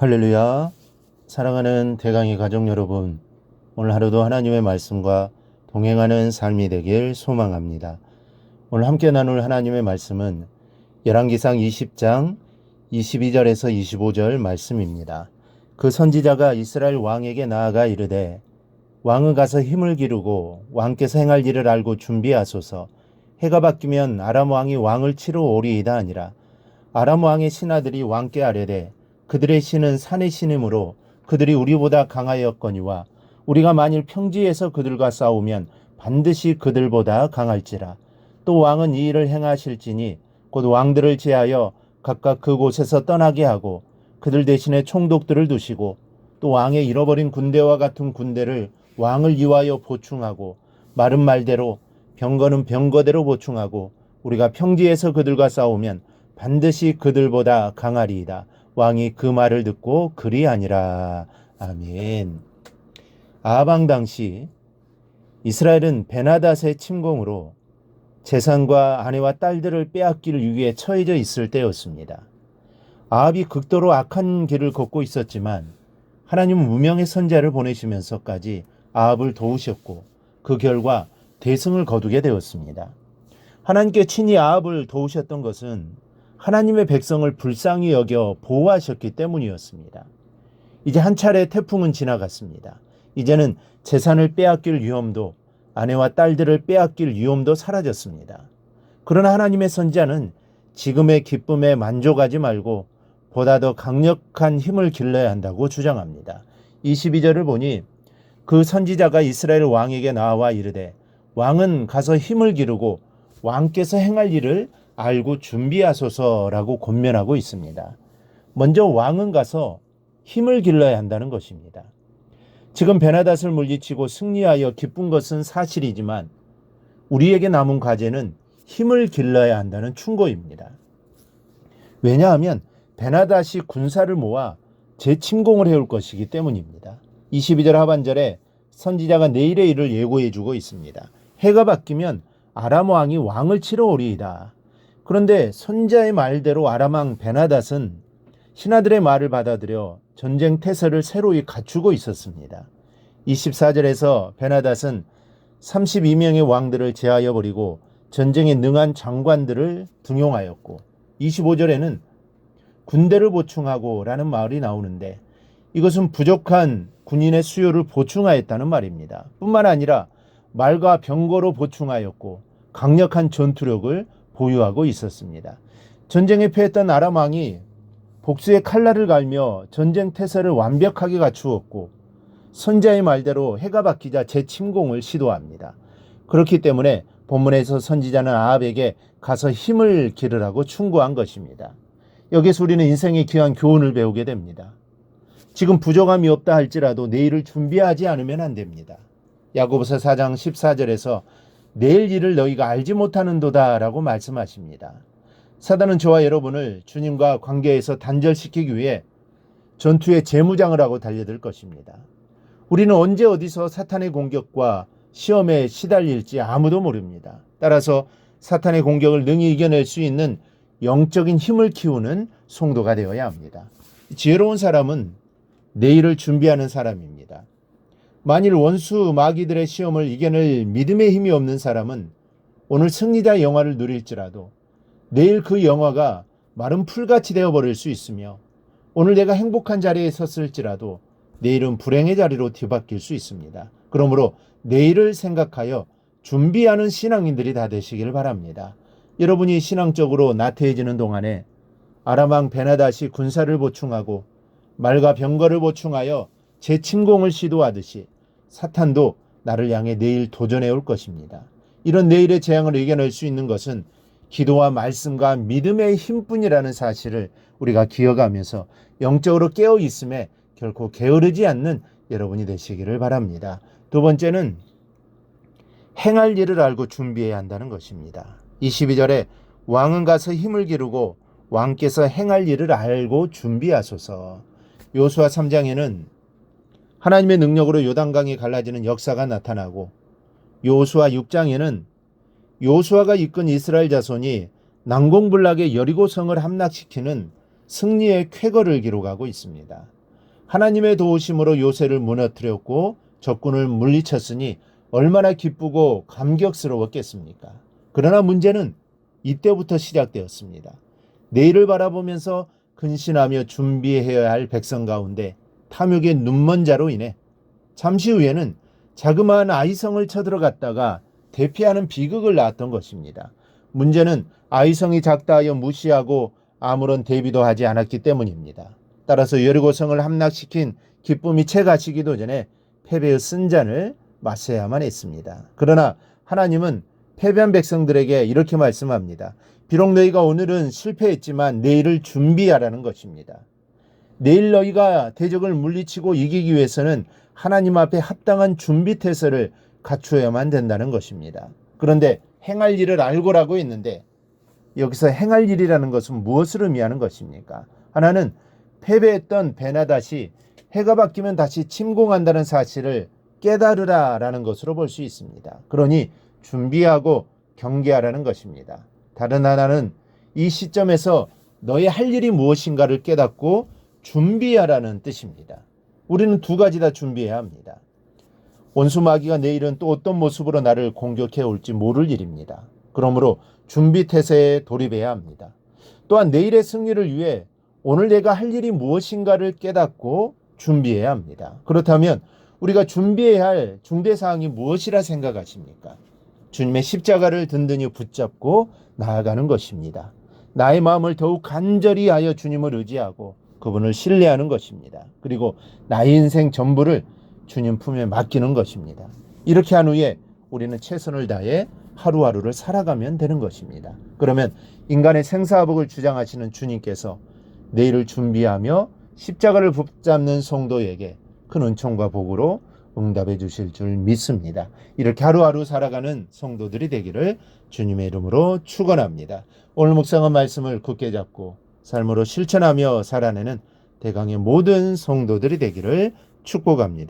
할렐루야. 사랑하는 대강의 가족 여러분, 오늘 하루도 하나님의 말씀과 동행하는 삶이 되길 소망합니다. 오늘 함께 나눌 하나님의 말씀은 열왕기상 20장 22절에서 25절 말씀입니다. 그 선지자가 이스라엘 왕에게 나아가 이르되 왕은 가서 힘을 기르고 왕께서 행할 일을 알고 준비하소서 해가 바뀌면 아람 왕이 왕을 치러 오리이다 아니라 아람 왕의 신하들이 왕께 아뢰되 그들의 신은 산의 신이므로 그들이 우리보다 강하였거니와 우리가 만일 평지에서 그들과 싸우면 반드시 그들보다 강할지라 또 왕은 이 일을 행하실지니 곧 왕들을 제하여 각각 그곳에서 떠나게 하고 그들 대신에 총독들을 두시고 또 왕의 잃어버린 군대와 같은 군대를 왕을 위하여 보충하고 마른 말대로 병거는 병거대로 보충하고 우리가 평지에서 그들과 싸우면 반드시 그들보다 강하리이다. 왕이 그 말을 듣고 그리 아니라 아멘. 아방 당시 이스라엘은 베나닷의 침공으로 재산과 아내와 딸들을 빼앗길 위기에 처해져 있을 때였습니다. 아합이 극도로 악한 길을 걷고 있었지만 하나님은 무명의 선자를 보내시면서까지 아합을 도우셨고 그 결과 대승을 거두게 되었습니다. 하나님께 친히 아합을 도우셨던 것은 하나님의 백성을 불쌍히 여겨 보호하셨기 때문이었습니다. 이제 한 차례 태풍은 지나갔습니다. 이제는 재산을 빼앗길 위험도 아내와 딸들을 빼앗길 위험도 사라졌습니다. 그러나 하나님의 선자는 지금의 기쁨에 만족하지 말고 보다 더 강력한 힘을 길러야 한다고 주장합니다. 22절을 보니 그 선지자가 이스라엘 왕에게 나와 이르되 왕은 가서 힘을 기르고 왕께서 행할 일을 알고 준비하소서라고 권면하고 있습니다. 먼저 왕은 가서 힘을 길러야 한다는 것입니다. 지금 베나닷을 물리치고 승리하여 기쁜 것은 사실이지만 우리에게 남은 과제는 힘을 길러야 한다는 충고입니다. 왜냐하면 베나닷이 군사를 모아 재침공을 해올 것이기 때문입니다. 22절 하반절에 선지자가 내일의 일을 예고해 주고 있습니다. 해가 바뀌면 아람 왕이 왕을 치러 오리이다. 그런데 선자의 말대로 아람 왕 베나닷은 신하들의 말을 받아들여 전쟁 태세를 새로이 갖추고 있었습니다. 24절에서 베나닷은 32명의 왕들을 제하여 버리고 전쟁에 능한 장관들을 등용하였고 25절에는 군대를 보충하고 라는 말이 나오는데 이것은 부족한 군인의 수요를 보충하였다는 말입니다. 뿐만 아니라 말과 병거로 보충하였고 강력한 전투력을 보유하고 있었습니다. 전쟁에 패했던 아람 왕이 복수의 칼날을 갈며 전쟁 태세를 완벽하게 갖추었고 선자의 말대로 해가 바뀌자 재침공을 시도합니다. 그렇기 때문에 본문에서 선지자는 아합에게 가서 힘을 기르라고 충고한 것입니다. 여기서 우리는 인생의 귀한 교훈을 배우게 됩니다. 지금 부족함이 없다 할지라도 내일을 준비하지 않으면 안 됩니다. 야고보서 4장 14절에서 내일 일을 너희가 알지 못하는도다라고 말씀하십니다. 사단은 저와 여러분을 주님과 관계에서 단절시키기 위해 전투에 재무장을 하고 달려들 것입니다. 우리는 언제 어디서 사탄의 공격과 시험에 시달릴지 아무도 모릅니다. 따라서 사탄의 공격을 능히 이겨낼 수 있는 영적인 힘을 키우는 성도가 되어야 합니다. 지혜로운 사람은 내일을 준비하는 사람입니다. 만일 원수 마귀들의 시험을 이겨낼 믿음의 힘이 없는 사람은 오늘 승리자 영화를 누릴지라도 내일 그 영화가 마른 풀같이 되어버릴 수 있으며 오늘 내가 행복한 자리에 섰을지라도 내일은 불행의 자리로 뒤바뀔 수 있습니다. 그러므로 내일을 생각하여 준비하는 신앙인들이 다 되시길 바랍니다. 여러분이 신앙적으로 나태해지는 동안에 아람왕 베나다시 군사를 보충하고 말과 병거를 보충하여 재침공을 시도하듯이 사탄도 나를 향해 내일 도전해 올 것입니다. 이런 내일의 재앙을 이겨낼 수 있는 것은 기도와 말씀과 믿음의 힘뿐이라는 사실을 우리가 기억하면서 영적으로 깨어 있음에 결코 게으르지 않는 여러분이 되시기를 바랍니다. 두 번째는 행할 일을 알고 준비해야 한다는 것입니다. 22절에 왕은 가서 힘을 기르고 왕께서 행할 일을 알고 준비하소서. 요수아 3장에는 하나님의 능력으로 요단강이 갈라지는 역사가 나타나고 요수아 6장에는 요수아가 이끈 이스라엘 자손이 난공불락의 여리고 성을 함락시키는 승리의 쾌거를 기록하고 있습니다. 하나님의 도우심으로 요새를 무너뜨렸고 적군을 물리쳤으니 얼마나 기쁘고 감격스러웠겠습니까? 그러나 문제는 이때부터 시작되었습니다. 내일을 바라보면서 근신하며 준비해야 할 백성 가운데 탐욕의 눈먼 자로 인해 잠시 후에는 자그마한 아이성을 쳐들어갔다가 대피하는 비극을 낳았던 것입니다. 문제는 아이성이 작다 하여 무시하고 아무런 대비도 하지 않았기 때문입니다. 따라서 여리고성을 함락시킨 기쁨이 채 가시기도 전에 패배의 쓴잔을 마셔야만 했습니다. 그러나 하나님은 패배한 백성들에게 이렇게 말씀합니다. 비록 너희가 오늘은 실패했지만 내일을 준비하라는 것입니다. 내일 너희가 대적을 물리치고 이기기 위해서는 하나님 앞에 합당한 준비 태세를 갖추어야만 된다는 것입니다. 그런데 행할 일을 알고라고 했는데 여기서 행할 일이라는 것은 무엇을 의미하는 것입니까? 하나는 패배했던 베나다시 해가 바뀌면 다시 침공한다는 사실을 깨달으라라는 것으로 볼 수 있습니다. 그러니 준비하고 경계하라는 것입니다. 다른 하나는 이 시점에서 너의 할 일이 무엇인가를 깨닫고 준비하라는 뜻입니다. 우리는 두 가지 다 준비해야 합니다. 원수 마귀가 내일은 또 어떤 모습으로 나를 공격해 올지 모를 일입니다. 그러므로 준비 태세에 돌입해야 합니다. 또한 내일의 승리를 위해 오늘 내가 할 일이 무엇인가를 깨닫고 준비해야 합니다. 그렇다면 우리가 준비해야 할 중대 사항이 무엇이라 생각하십니까? 주님의 십자가를 든든히 붙잡고 나아가는 것입니다. 나의 마음을 더욱 간절히 하여 주님을 의지하고 그분을 신뢰하는 것입니다. 그리고 나의 인생 전부를 주님 품에 맡기는 것입니다. 이렇게 한 후에 우리는 최선을 다해 하루하루를 살아가면 되는 것입니다. 그러면 인간의 생사화복을 주장하시는 주님께서 내일을 준비하며 십자가를 붙잡는 성도에게 큰 은총과 복으로 응답해 주실 줄 믿습니다. 이렇게 하루하루 살아가는 성도들이 되기를 주님의 이름으로 축원합니다. 오늘 묵상한 말씀을 굳게 잡고 삶으로 실천하며 살아내는 대강의 모든 성도들이 되기를 축복합니다.